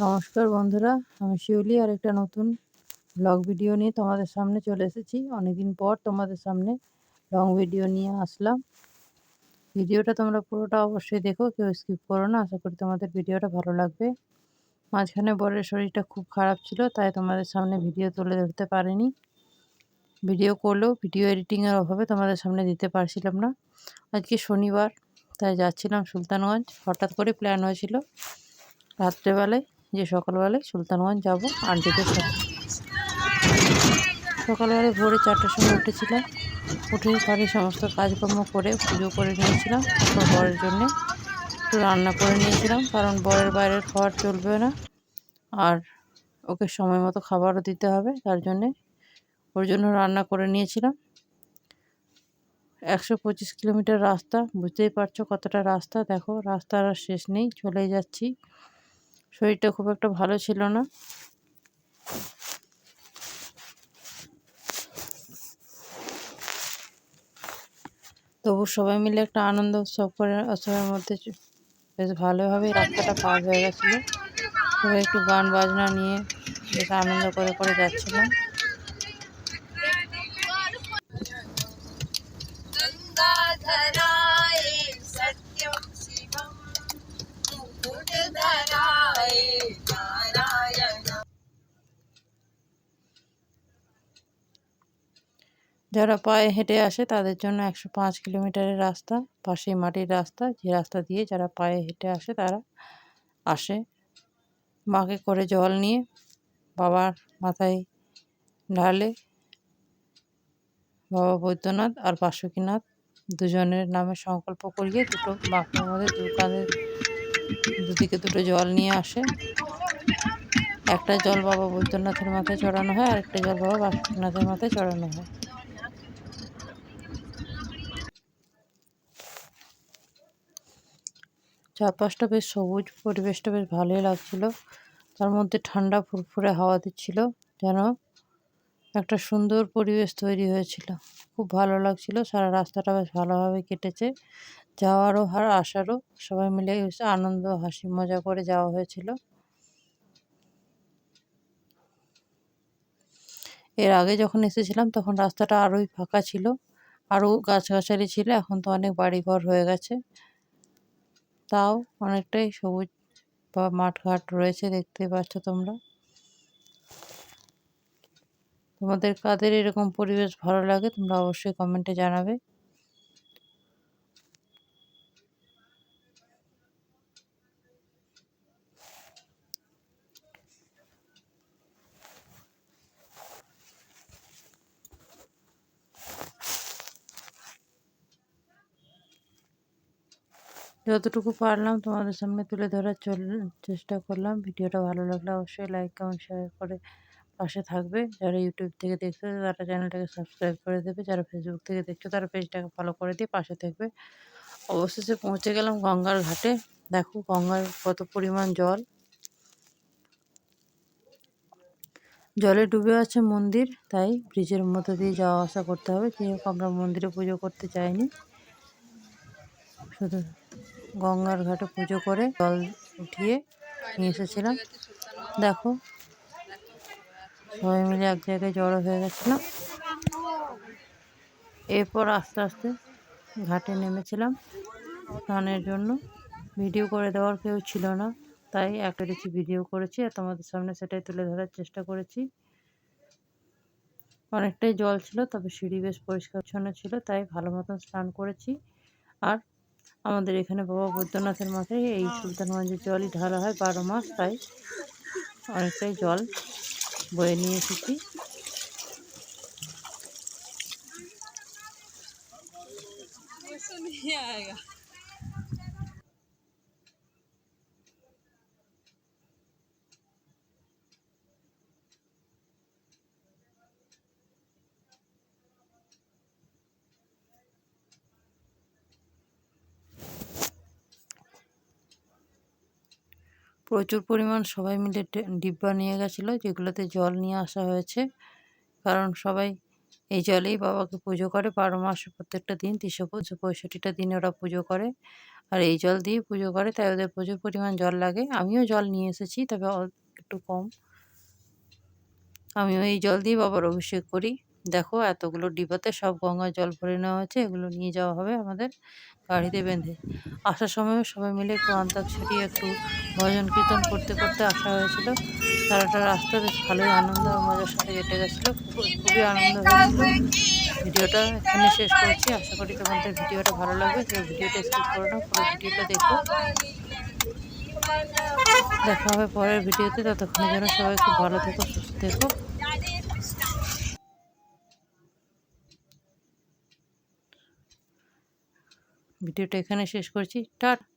নমস্কার বন্ধুরা, আমি শিউলি আর একটা নতুন ব্লগ ভিডিও নিয়ে তোমাদের সামনে চলে এসেছি। অনেকদিন পর তোমাদের সামনে লং ভিডিও নিয়ে আসলাম। ভিডিওটা তোমরা পুরোটা অবশ্যই দেখো, কেউ স্কিপ করো না, আশা করি তোমাদের ভিডিওটা ভালো লাগবে। মাঝখানে বরের শরীরটা খুব খারাপ ছিল, তাই তোমাদের সামনে ভিডিও তুলে ধরতে পারিনি। ভিডিও করলেও ভিডিও এডিটিংয়ের অভাবে তোমাদের সামনে দিতে পারছিলাম না। আজকে শনিবার, তাই যাচ্ছিলাম সুলতানগঞ্জ। হঠাৎ করে প্ল্যান হয়েছিল রাত্রেবেলায়। যে সকালবেলায় সুলতানগঞ্জ যাব আন্টিদের সাথে। সকালবেলায় ভোরে চারটার সময় উঠেছিলাম। উঠে বাড়ির সমস্ত কাজকর্ম করে পুজো করে নিয়েছিলাম, তারপর বরের জন্যে একটু রান্না করে নিয়েছিলাম, কারণ বরের বাইরের খাবার চলবে না। আর ওকে সময় মতো খাবারও দিতে হবে, তার জন্যে ওর জন্য রান্না করে নিয়েছিলাম। একশো পঁচিশ কিলোমিটার রাস্তা, বুঝতেই পারছ কতটা রাস্তা? দেখো, রাস্তার আর শেষ নেই চলে যাচ্ছি। শরীরটা খুব একটা ভালো ছিল না। তবু সবাই মিলে একটা আনন্দ উৎসব করে, উৎসবের মধ্যে বেশ ভালোভাবে রাস্তাটা পার হয়ে গেছিল। সবাই একটু গান বাজনা নিয়ে বেশ আনন্দ করে করে যাচ্ছিলাম। যারা পায়ে হেঁটে আসে তাদের জন্য একশো পাঁচ কিলোমিটারের রাস্তা, পাশেই মাটির রাস্তা। যে রাস্তা দিয়ে যারা পায়ে হেঁটে আসে তারা আসে। মাকে করে জল নিয়ে বাবার মাথায় ঢালে বাবা বৈদ্যনাথ আর বাসুকীনাথ দুজনের নামে সংকল্প করিয়ে দুটো মাকের মধ্যে দু কাঁধে দুদিকে দুটো জল নিয়ে আসে। একটা জল বাবা বৈদ্যনাথের মাথায় চড়ানো হয় আর একটা জল বাবা বাসুকীনাথের মাথায় চড়ানো হয়। চারপাশটা বেশ সবুজ, পরিবেশটা বেশ ভালোই লাগছিল। তার মধ্যে ঠান্ডা, ফুরফুরে হাওয়া দিচ্ছিল, যেন একটা সুন্দর পরিবেশ তৈরি হয়েছিল। খুব ভালো লাগছিল, সারা রাস্তাটা বেশ ভালোভাবে কেটেছে। যাওয়ারও আর আসারও সবাই মিলে আনন্দ, হাসি, মজা করে যাওয়া হয়েছিল। এর আগে যখন এসেছিলাম, তখন রাস্তাটা আরোই ফাঁকা ছিল। আরও গাছগাছালি ছিল, এখন তো অনেক বাড়িঘর হয়ে গেছে। তাও অনেকটাই সবুজ বা মাঠঘাট রয়েছে দেখতে পাচ্ছ তোমরা। তোমাদের কাদের এরকম পরিবেশ ভালো লাগে তোমরা অবশ্যই কমেন্টে জানাবে। যতটুকু পারলাম তোমাদের সামনে তুলে ধরার চেষ্টা করলাম। ভিডিওটা ভালো লাগলে অবশ্যই লাইক কমেন্ট শেয়ার করে পাশে থাকবে। যারা ইউটিউব থেকে দেখছ, তারা চ্যানেলটাকে সাবস্ক্রাইব করে দেবে। যারা ফেসবুক থেকে দেখছ, তারা পেজটাকে ফলো করে দিয়ে পাশে থাকবে। অবশেষে পৌঁছে গেলাম গঙ্গার ঘাটে। দেখো গঙ্গার কত পরিমাণ জল। জলে ডুবে আছে মন্দির, তাই ব্রিজের মধ্যে দিয়ে যাওয়া আসা করতে হবে। যেহেতু আমরা মন্দিরে পুজো করতে চাইনি। শুধু গঙ্গার ঘাটে পুজো করে জল উঠিয়ে নিয়ে এসেছিলাম। দেখো, সবাই মিলে এক জায়গায় জড়ো হয়ে গেছিলাম। এরপর আস্তে আস্তে ঘাটে নেমেছিলাম স্নানের জন্য। ভিডিও করে দেওয়ার কেউ ছিল না, তাই একটা কিছু ভিডিও করেছি আর তোমাদের সামনে সেটাই তুলে ধরার চেষ্টা করেছি। অনেকটাই জল ছিল, তবে সিঁড়ি বেশ পরিষ্কার ছিল, তাই ভালো মতন স্নান করেছি। আর আমাদের এখানে বাবা বৈদ্যনাথের মাথায় এই সুলতানগঞ্জের জলই ঢালা হয়, বারো মাস তাই অনেকটাই জল বয়ে নিয়ে এসেছি। প্রচুর পরিমাণ সবাই মিলে ডিব্বা নিয়ে গেছিল, যেগুলোতে জল নিয়ে আসা হয়েছে। কারণ সবাই এই জলেই বাবাকে পুজো করে, বারো মাসে প্রত্যেকটা দিন, তিনশো পঁয়ষট্টিটা দিনে ওরা পুজো করে। আর এই জল দিয়ে পুজো করে, তাই ওদের প্রচুর পরিমাণ জল লাগে। আমিও জল নিয়ে এসেছি, তবে একটু কম। আমিও এই জল দিয়ে বাবার অভিষেক করি। দেখো এতগুলো ডিবাতে সব গঙ্গার জল ভরে নেওয়া হয়েছে, এগুলো নিয়ে যাওয়া হবে আমাদের গাড়িতে বেঁধে। আসার সময়ও সবাই মিলে একটু অন্তাক্ষরী একটু ভজন কীর্তন করতে করতে আসা হয়েছিল। সারাটা রাস্তা বেশ ভালোই আনন্দ আর মজার সাথে কেটে গেছিল। খুবই আনন্দ হয়েছিল। ভিডিওটা এখানে শেষ করছি। আশা করি তোমাদের ভিডিওটা ভালো লাগবে। কেউ ভিডিওটা স্কিপ করো না, পুরো ভিডিওটা দেখো। দেখা হবে পরের ভিডিওতে। ততক্ষণের জন্য সবাই খুব ভালো থেকো, সুস্থ থেকো। ভিডিওটা এখানে শেষ করছি। টাটা।